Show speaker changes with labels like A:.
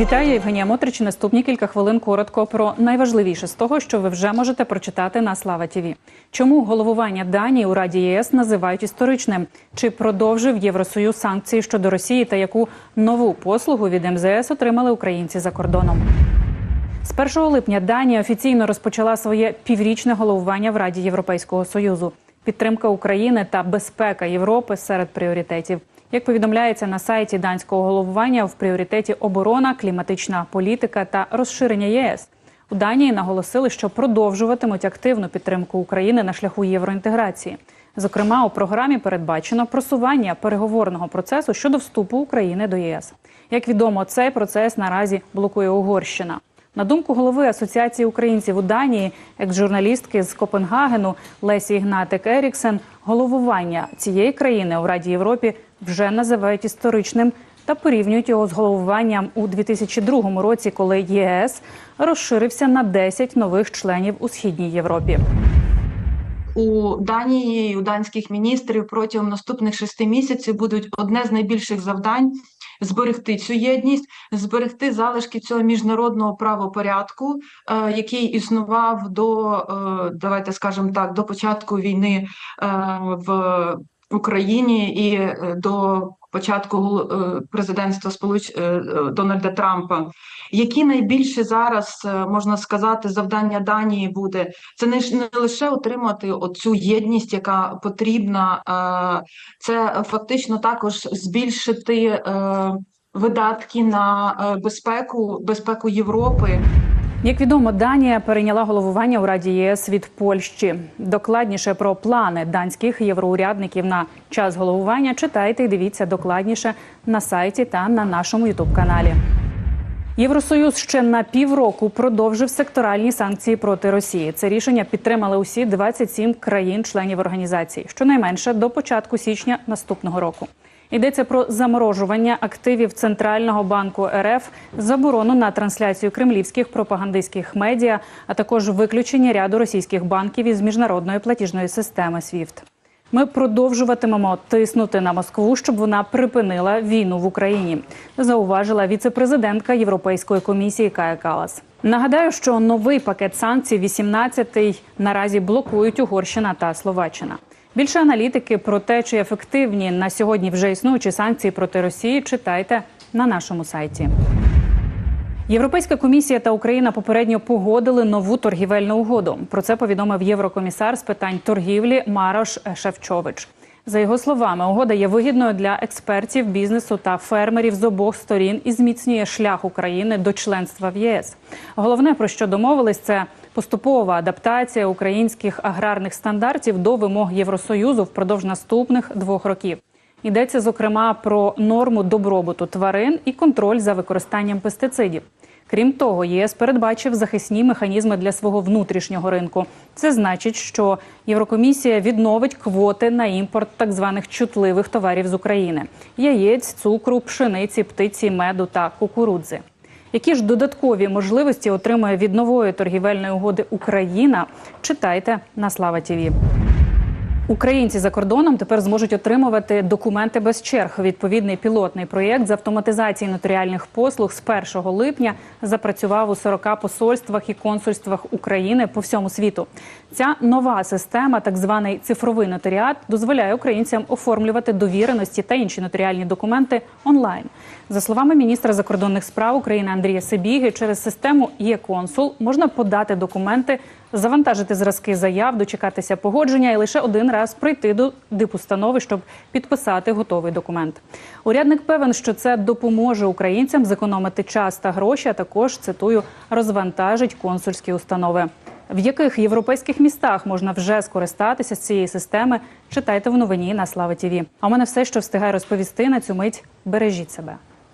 A: Вітаю, Євгенія Мотрич. Наступні кілька хвилин коротко про найважливіше з того, що ви вже можете прочитати на Слава Тіві. Чому головування Данії у Раді ЄС називають історичним? Чи продовжив Євросоюз санкції щодо Росії та яку нову послугу від МЗС отримали українці за кордоном? З 1 липня Данія офіційно розпочала своє піврічне головування в Раді Європейського союзу. Підтримка України та безпека Європи серед пріоритетів. Як повідомляється на сайті данського головування, в пріоритеті оборона, кліматична політика та розширення ЄС. У Данії наголосили, що продовжуватимуть активну підтримку України на шляху євроінтеграції. Зокрема, у програмі передбачено просування переговорного процесу щодо вступу України до єС. Як відомо, цей процес наразі блокує Угорщина. На думку голови Асоціації українців у Данії, екс-журналістки з Копенгагену Лесі Ігнатик Еріксен, головування цієї країни у Раді Європі вже називають історичним та порівнюють його з головуванням у 2002 році, коли ЄС розширився на 10 нових членів у східній Європі.
B: У Данії, у данських міністрів протягом наступних шести місяців будуть одне з найбільших завдань зберегти цю єдність, зберегти залишки цього міжнародного правопорядку, е, який існував до е, давайте скажемо так, до початку війни е, в Україні і до початку е, президентства Сполуч е, Дональда Трампа. Які найбільше зараз е, можна сказати завдання Данії буде це не, лише отримати оцю єдність, яка потрібна, це фактично також збільшити видатки на безпеку, безпеку Європи.
A: Як відомо, Данія перейняла головування у Раді ЄС від Польщі. Докладніше про плани данських євроурядників на час головування читайте і дивіться докладніше на сайті та на нашому ютуб-каналі. Євросоюз ще на півроку продовжив секторальні санкції проти Росії. Це рішення підтримали усі 27 країн-членів організації, щонайменше до початку січня наступного року. Йдеться про заморожування активів Центрального банку РФ, заборону на трансляцію кремлівських пропагандистських медіа, а також виключення ряду російських банків із міжнародної платіжної системи SWIFT. Ми продовжуватимемо тиснути на Москву, щоб вона припинила війну в Україні, зауважила віцепрезидентка Європейської комісії Кая Калас. Нагадаю, що новий пакет санкцій, 18-й, наразі блокують Угорщина та Словаччина. Більше аналітики про те, чи ефективні на сьогодні вже існуючі санкції проти Росії, читайте на нашому сайті. Європейська комісія та Україна попередньо погодили нову торгівельну угоду. Про це повідомив єврокомісар з питань торгівлі Марош Шевчович. За його словами, угода є вигідною для експертів, бізнесу та фермерів з обох сторін і зміцнює шлях України до членства в ЄС. Головне про що домовились, це поступова адаптація українських аграрних стандартів до вимог Євросоюзу впродовж наступних двох років. Йдеться зокрема про норму добробуту тварин і контроль за використанням пестицидів. Крім того, ЄС передбачив захисні механізми для свого внутрішнього ринку. Це значить, що Єврокомісія відновить квоти на імпорт так званих чутливих товарів з України: яєць, цукру, пшениці, птиці, меду та кукурудзи. Які ж додаткові можливості отримує від нової торгівельної угоди Україна? Читайте на Слава Тіві. Українці за кордоном тепер зможуть отримувати документи без черг. Відповідний пілотний проєкт з автоматизації нотаріальних послуг з 1 липня запрацював у 40 посольствах і консульствах України по всьому світу. Ця нова система, так званий цифровий нотаріат, дозволяє українцям оформлювати довіреності та інші нотаріальні документи онлайн. За словами міністра закордонних справ України Андрія Сибіги, через систему «Є-консул» можна подати документи, завантажити зразки заяв, дочекатися погодження і лише один раз прийти до дипустанови, щоб підписати готовий документ. Урядник певен, що це допоможе українцям зекономити час та гроші, а також цитую розвантажить консульські установи. В яких європейських містах можна вже скористатися з цієї системи? Читайте в новині на Слава Тіві. А у мене все, що встигаю розповісти на цю мить. Бережіть себе.